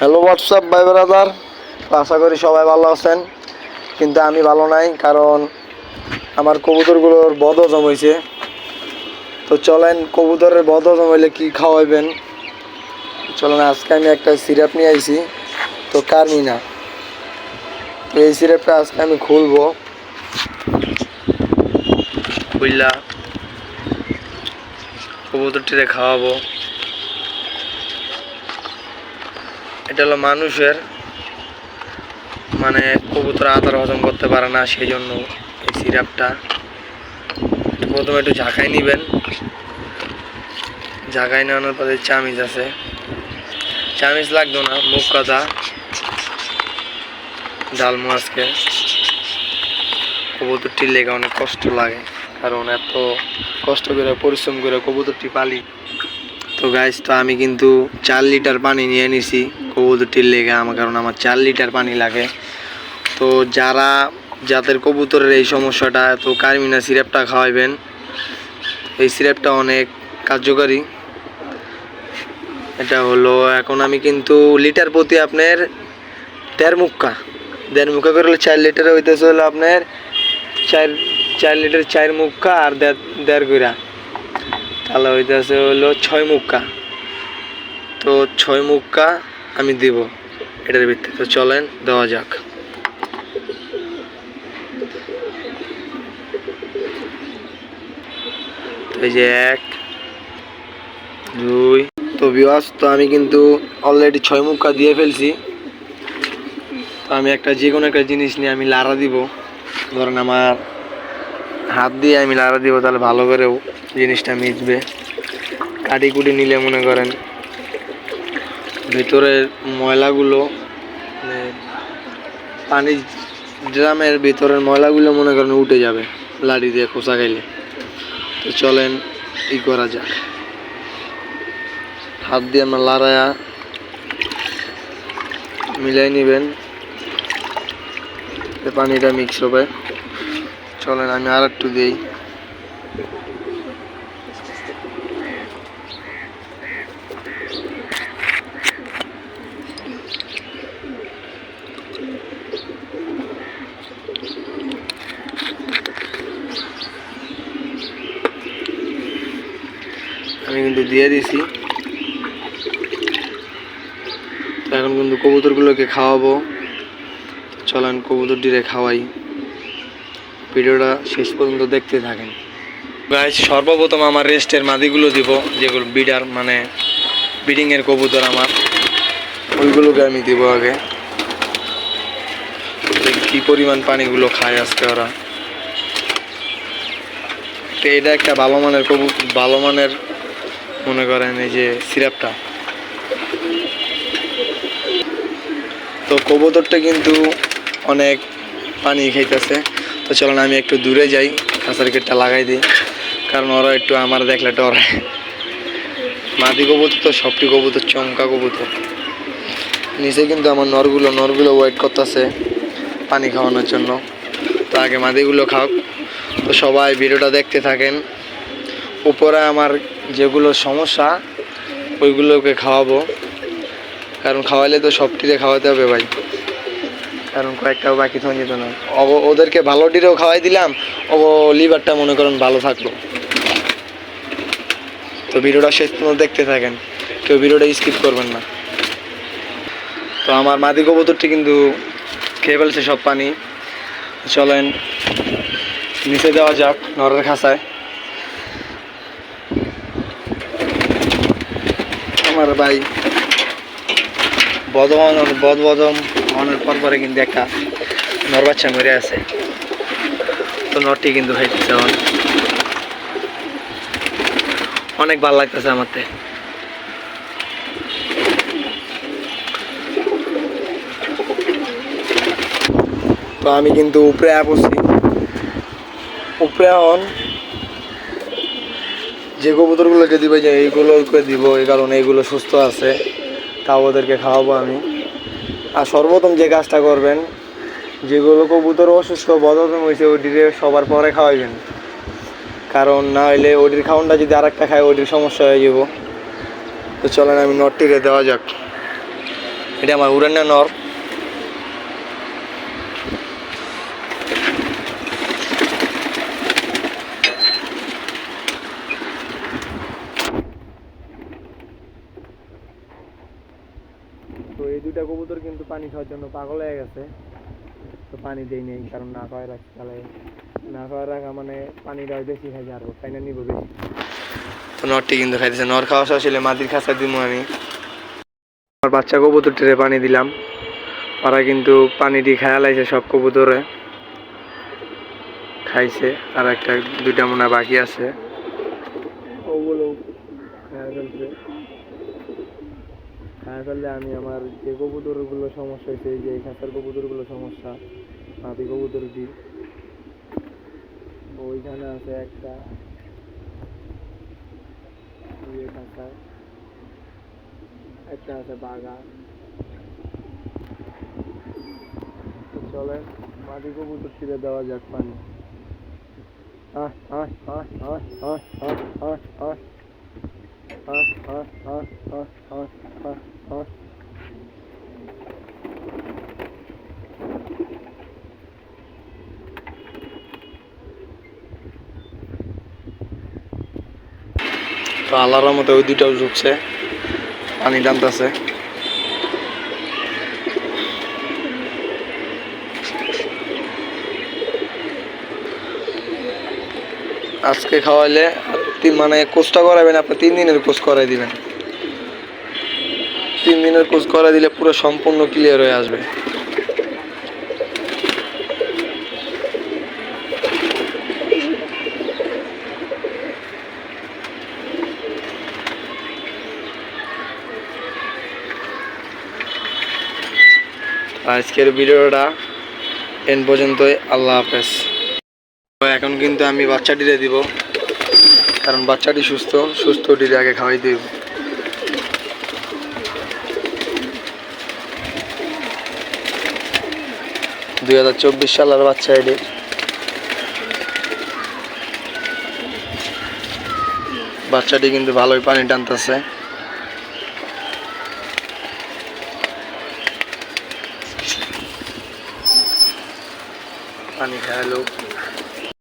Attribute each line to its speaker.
Speaker 1: Hello WhatsApp ভাই brother আশা করি সবাই ভালো আছেন। কিন্তু আমি ভালো নাই, কারণ আমার কবুতরগুলোর বদ হজম হয়েছে। তো চলেন, কবুতরের বদ হজম হইলে কী খাওয়াইবেন? চলেন, আজকে আমি একটা সিরাপ নিয়ে আইছি। তো কারমিনা তো এই সিরাপটা আজকে আমি খুলবো। খুললা কবুতরটিরে খাওয়াবো। এটা হলো মানুষের মানে কবুতর আদার হজম করতে পারে না সেই জন্য এই সিরাপটা। প্রথমে একটু ঝাঁকাই নেবেন। ঝাঁকাই নেওয়ানোর পরে চামিচ আছে। চামিচ লাগতো না, মুখ কথা ডাল মাছকে। কবুতরটির লেগে অনেক কষ্ট লাগে, কারণ এত কষ্ট করে, পরিশ্রম করে কবুতরটি পালি। তো গাইজ তো আমি কিন্তু চার লিটার পানি নিয়ে নিছি। কবুতরটির লেগে আমার, কারণ আমার চার লিটার পানি লাগে। তো যারা, যাদের কবুতরের এই সমস্যাটা, তো কারমিনা সিরাপটা খাওয়াইবেন। এই সিরাপটা অনেক কার্যকারী। এটা হলো, এখন আমি কিন্তু লিটার প্রতি আপনার দেড় মুক্কা। দেড় মুক্কা করে চার লিটারে হইতেছে হলো আপনার চার চার লিটার চার মুক্কা আর দেড় দেড় গুড়া। তাহলে হইতেছে হলো ছয় মুক্কা। তো ছয় মুক্কা আমি দিব এটার ভিত্তিতে তো চলেন, দেওয়া যাক। এই যে এক, দুই, তো বিওয়াস তো আমি কিন্তু অলরেডি ছয় মুক্কা দিয়ে ফেলছি। তো আমি একটা যে কোনো একটা জিনিস নিয়ে আমি লাড়া দিব। ধরেন আমার হাত দিয়ে আমি লাড়া দিব, তাহলে ভালো করেও জিনিসটা মিশবে। কাটি কুটি নিলে মনে করেন ভিতরের ময়লাগুলো মানে পানি ড্রামের ভিতরের ময়লাগুলো মনে করেন উঠে যাবে, লাড়ি দিয়ে খোসা খাইলে। তো চলেন, ই করা যাক। হাত দিয়ে আমরা লাড়ায়া মিলাই নেবেন। পানিটা মিক্স হবে। চলেন, আমি আর একটু দিই। আমি কিন্তু দিয়ে দিছি। এখন কিন্তু কবুতরগুলোকে খাওয়াবো। চলেন, কবুতরটিরে খাওয়াই। ভিডিওটা শেষ পর্যন্ত দেখতে থাকেন। গাইজ সর্বপ্রথম আমার রেস্টের মাদিগুলো দিব, যেগুলো বিডার মানে বিডিংয়ের কবুতর আমার। ওইগুলোকে আমি দিব আগে। কি পরিমাণ পানিগুলো খায় আজকে ওরা। তো এটা একটা ভালো মানের কবু, ভালো মানের মনে করেন এই যে সিরাপটা। তো কবুতরটা কিন্তু অনেক পানি খাইতেছে। তো চলুন আমি একটু দূরে যাই কাঁচার গেটটা লাগাই দিই, কারণ ওরা একটু আমার দেখলে ডরায় মাদি কবুতর তো সবটি কবুতর, চমকা কবুতর। নিচে কিন্তু আমার নরগুলো নরগুলো ওয়েট করতেছে পানি খাওয়ানোর জন্য। তো আগে মাদিগুলো খাওক তো সবাই ভিডিওটা দেখতে থাকেন। উপরে আমার যেগুলো সমস্যা, ওইগুলোকে খাওয়াবো। কারণ খাওয়াইলে তো সবটিরে খাওয়াতে হবে ভাই। কারণ কয়েকটাও বাকি থাকা যেত না। ও- ওদেরকে ভালো ডিরেও খাওয়াই দিলাম ও লিভারটা মনে করেন ভালো থাকল। তো ভিডিওটা শেষ পর্যন্ত দেখতে থাকেন, কেউ ভিডিওটা স্কিপ করবেন না। তো আমার মাদি কবুতরটি কিন্তু খেয়ে ফেলছে সব পানি। চলেন, নিচে দেওয়া যাক, নরের খাসায় আমার ভাই বদমান বদ বদম হওয়ানোর পর পরে কিন্তু একটা নর বাচ্চা মরে আছে। তো নরটি কিন্তু এখন। অনেক ভালো লাগতেছে আমারতে তো। আমি কিন্তু উপরে বসছি উপরে এখন যে কবুতরগুলোকে দিবে যে এইগুলোকে দিব, এই কারণে এইগুলো সুস্থ আছে, তাও ওদেরকে খাওয়াবো আমি। আর সর্বপ্রথম যে কাজটা করবেন, যেগুলো কবুতর অসুস্থ বদম হয়েছে, ওটিরে সবার পরে খাওয়াইবেন। কারণ না হলে ওটির খাওয়ানটা যদি আর একটা খায়, ওটির সমস্যা হয়ে যাব। তো চলেন আমি নটটিরে দেওয়া যাক। এটা আমার উড়ানের নর। তো এই দুইটা কবুতর কিন্তু পানি খাওয়ার জন্য পাগল হয়ে গেছে। তো পানি দেই নেই কারণ না খাওয়াই রাখছি তাহলে না খাওয়াই রাখা মানে পানিটা বেশি খাই আর তাই না নিব বেশি। তো নরটি কিন্তু খাইতেছে নর খাওয়া শেষ হলে মাটির খাঁচা দিব আমি। আমার বাচ্চা কবুতরটিরে পানি দিলাম ওরা কিন্তু পানিটি খায়া লাইছে সব কবুতরে। খাইছে আর একটা দুইটা মোনা বাকি আছে। ওগুলো খায়া ফেলছে। খায়া ফেললে আমি আমার যে কবুতরগুলো সমস্যা হয়েছে যে খাঁচার কবুতরগুলো সমস্যা মাটি কবুতরটি, ওইখানে আছে একটা। খাঁচায় একটা আছে তো চলেন, মাটি কবুতর ছিঁড়ে দেওয়া যাক পানি। আহ আহ আহ আহ আহ আহ আহ আহ আহ আহ আহ আহ আহ আহ আল্লাহর মতো ওই দুইটাও ঢুকছে পানি টানতেছে। আজকে খাওয়াইলে মানে কোর্সটা করাবেন, আপনি তিন দিনের কোর্স করাই দিবেন। তিন দিনের কোর্স করাই দিলে পুরো সম্পূর্ণ ক্লিয়ার হয়ে আসবে। আজকের ভিডিওটা এন পর্যন্তই। আল্লাহ হাফেজ। এখন কিন্তু আমি বাচ্চাটিরে দিব। কারণ বাচ্চাটি সুস্থ সুস্থ সুস্থটিরে আগে খাওয়াই দিব দুই হাজার চব্বিশ সালের বাচ্চা এটি। বাচ্চাটি কিন্তু ভালোই পানি টানতেছে। পানি খাওয়ালো